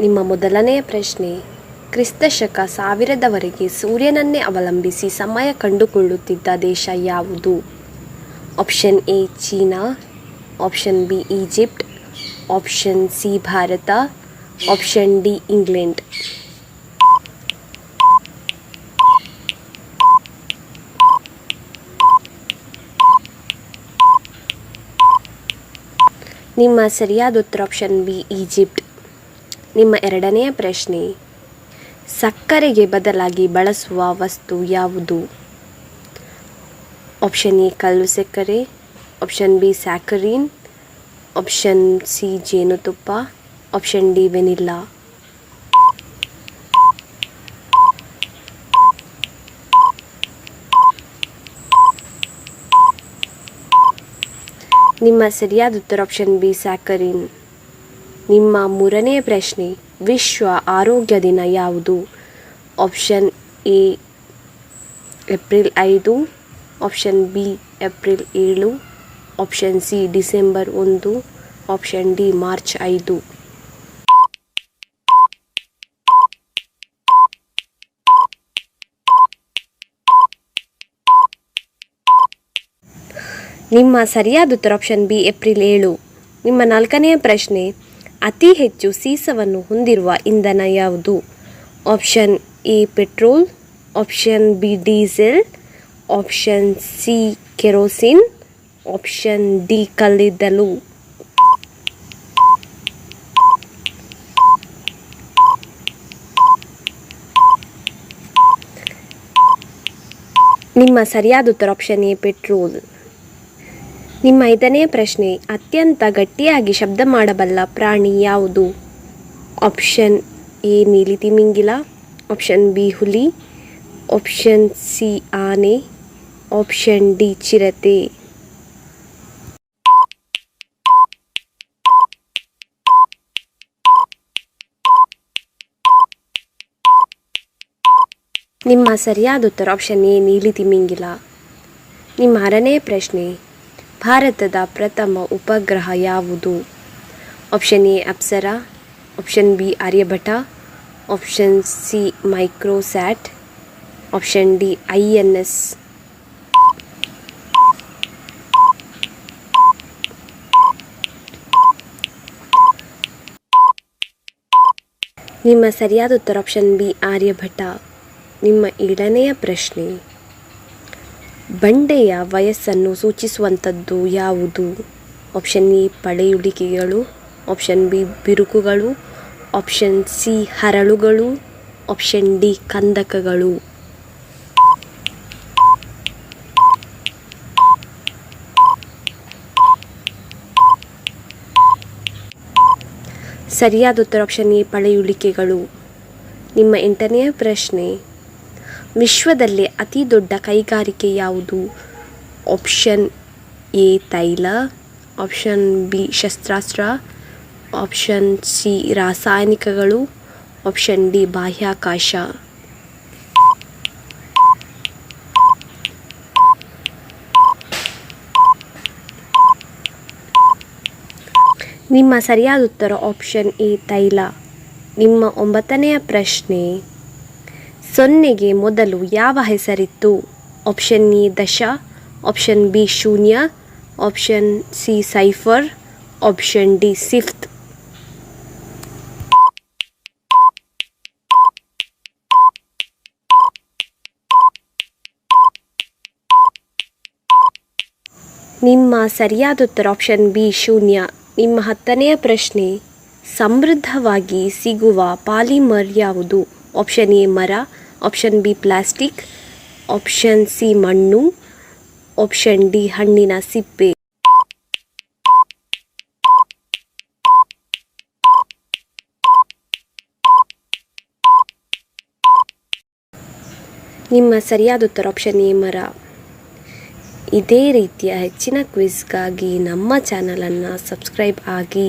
ನಿಮ್ಮ ಮೊದಲನೆಯ ಪ್ರಶ್ನೆ ಕ್ರಿಸ್ತ ಶಕ ಸಾವಿರದವರೆಗೆ ಸೂರ್ಯನನ್ನೇ ಅವಲಂಬಿಸಿ ಸಮಯ ಕಂಡುಕೊಳ್ಳುತ್ತಿದ್ದ ದೇಶ ಯಾವುದು? Option A, China, option B, Egypt, option C, Bharat, option D, England. ನಿಮ್ಮ ಸರಿಯಾದ ಉತ್ತರ ಆಪ್ಷನ್ ಬಿ, ಈಜಿಪ್ಟ್. ನಿಮ್ಮ ಎರಡನೆಯ ಪ್ರಶ್ನೆ, ಸಕ್ಕರೆಗೆ ಬದಲಾಗಿ ಬಳಸುವ ವಸ್ತು ಯಾವುದು? ಆಪ್ಷನ್ ಎ ಕಲ್ಲು ಸಕ್ಕರೆ option B saccharin option C ಜೇನುತುಪ್ಪ ಆಪ್ಷನ್ ಡಿ ವೆನಿಲ್ಲಾ. ನಿಮ್ಮ ಸರಿಯಾದ ಉತ್ತರ ಆಪ್ಷನ್ ಬಿ ಸ್ಯಾಕರಿನ್ ನಿಮ್ಮ ಮೂರನೇ ಪ್ರಶ್ನೆ, ವಿಶ್ವ ಆರೋಗ್ಯ ದಿನ ಯಾವುದು? ಆಪ್ಷನ್ ಎ, ಏಪ್ರಿಲ್ ಐದು, ಆಪ್ಷನ್ ಬಿ, ಏಪ್ರಿಲ್ ಏಳು, ಆಪ್ಷನ್ ಸಿ, ಡಿಸೆಂಬರ್ ಒಂದು, ಆಪ್ಷನ್ ಡಿ, ಮಾರ್ಚ್ ಐದು. ನಿಮ್ಮ ಸರಿಯಾದ ಉತ್ತರ ಆಪ್ಷನ್ ಬಿ, ಏಪ್ರಿಲ್ ಏಳು. ನಿಮ್ಮ ನಾಲ್ಕನೆಯ ಪ್ರಶ್ನೆ ಅತಿ ಹೆಚ್ಚು ಸೀಸವನ್ನು ಹೊಂದಿರುವ ಇಂಧನ ಯಾವುದು? Option A, petrol, option B, diesel, option C, kerosene, option D, ಕಲ್ಲಿದ್ದಲು. ನಿಮ್ಮ ಸರಿಯಾದ ಉತ್ತರ ಆಪ್ಷನ್ ಎ, ಪೆಟ್ರೋಲ್. ನಿಮ್ಮ ಐದನೇ ಪ್ರಶ್ನೆ, ಅತ್ಯಂತ ಗಟ್ಟಿಯಾಗಿ ಶಬ್ದ ಮಾಡಬಲ್ಲ ಪ್ರಾಣಿ ಯಾವುದು? ಆಪ್ಷನ್ ಎ, ನೀಲಿ ತಿಮಿಂಗಿಲ. ಆಪ್ಷನ್ ಬಿ, ಹುಲಿ. ಆಪ್ಷನ್ ಸಿ, ಆನೆ. ಆಪ್ಷನ್ ಡಿ, ಚಿರತೆ. ನಿಮ್ಮ ಸರಿಯಾದ ಉತ್ತರ ಆಪ್ಷನ್ ಎ, ನೀಲಿ ತಿಮಿಂಗಿಲ. ನಿಮ್ಮ ಆರನೇ ಪ್ರಶ್ನೆ ಭಾರತದ ಪ್ರಥಮ ಉಪಗ್ರಹ ಯಾವುದು? Option A Apsara option B Aryabhata option C Microsat option D I N S ನಿಮ್ಮ ಸರಿಯಾದ ಉತ್ತರ ಆಪ್ಷನ್ ಬಿ ಆರ್ಯಭಟ ನಿಮ್ಮ ಏಳನೆಯ ಪ್ರಶ್ನೆ. ಬಂಡೆಯ ವಯಸ್ಸನ್ನು ಸೂಚಿಸುವಂಥದ್ದು ಯಾವುದು? ಆಪ್ಷನ್ ಎ, ಪಳೆಯುಳಿಕೆಗಳು. ಆಪ್ಷನ್ ಬಿ, ಬಿರುಕುಗಳು. ಆಪ್ಷನ್ ಸಿ, ಹರಳುಗಳು. ಆಪ್ಷನ್ ಡಿ, ಕಂದಕಗಳು. ಸರಿಯಾದ ಉತ್ತರ ಆಪ್ಷನ್ ಎ, ಪಳೆಯುಳಿಕೆಗಳು. ನಿಮ್ಮ ಎಂಟನೆಯ ಪ್ರಶ್ನೆ. ವಿಶ್ವದಲ್ಲೇ ಅತಿ ದೊಡ್ಡ ಕೈಗಾರಿಕೆ ಯಾವುದು? ಆಪ್ಷನ್ ಎ, ತೈಲ, ಆಪ್ಷನ್ ಬಿ, ಶಸ್ತ್ರಾಸ್ತ್ರ, ಆಪ್ಷನ್ ಸಿ, ರಾಸಾಯನಿಕಗಳು, ಆಪ್ಷನ್ ಡಿ, ಬಾಹ್ಯಾಕಾಶ. ನಿಮ್ಮ ಸರಿಯಾದ ಉತ್ತರ ಆಪ್ಷನ್ ಎ, ತೈಲ. ನಿಮ್ಮ ಒಂಬತ್ತನೆಯ ಪ್ರಶ್ನೆ. ಸೊನ್ನೆಗೆ ಮೊದಲು ಯಾವ ಹೆಸರಿತ್ತು? ಆಪ್ಷನ್ ಎ ದಶ ಆಪ್ಷನ್ ಬಿ ಶೂನ್ಯ option C cipher option D ಸಿಫ್ತ್ ನಿಮ್ಮ ಸರಿಯಾದ ಉತ್ತರ ಆಪ್ಷನ್ ಬಿ ಶೂನ್ಯ. ನಿಮ್ಮ ಹತ್ತನೆಯ ಪ್ರಶ್ನೆ, ಸಮೃದ್ಧವಾಗಿ ಸಿಗುವ ಪಾಲಿಮರ್ ಯಾವುದು? ಆಪ್ಷನ್ ಎ ಮರ option B plastic option C ಮಣ್ಣು. ಆಪ್ಷನ್ ಡಿ ಹಣ್ಣಿನ ಸಿಪ್ಪೆ. ನಿಮ್ಮ ಸರಿಯಾದ ಉತ್ತರ ಆಪ್ಷನ್ ಎ ಮರ. ಇದೇ ರೀತಿಯ ಹೆಚ್ಚಿನ ಕ್ವಿಜ್ಗಾಗಿ ನಮ್ಮ ಚಾನಲನ್ನು ಸಬ್ಸ್ಕ್ರೈಬ್ ಆಗಿ.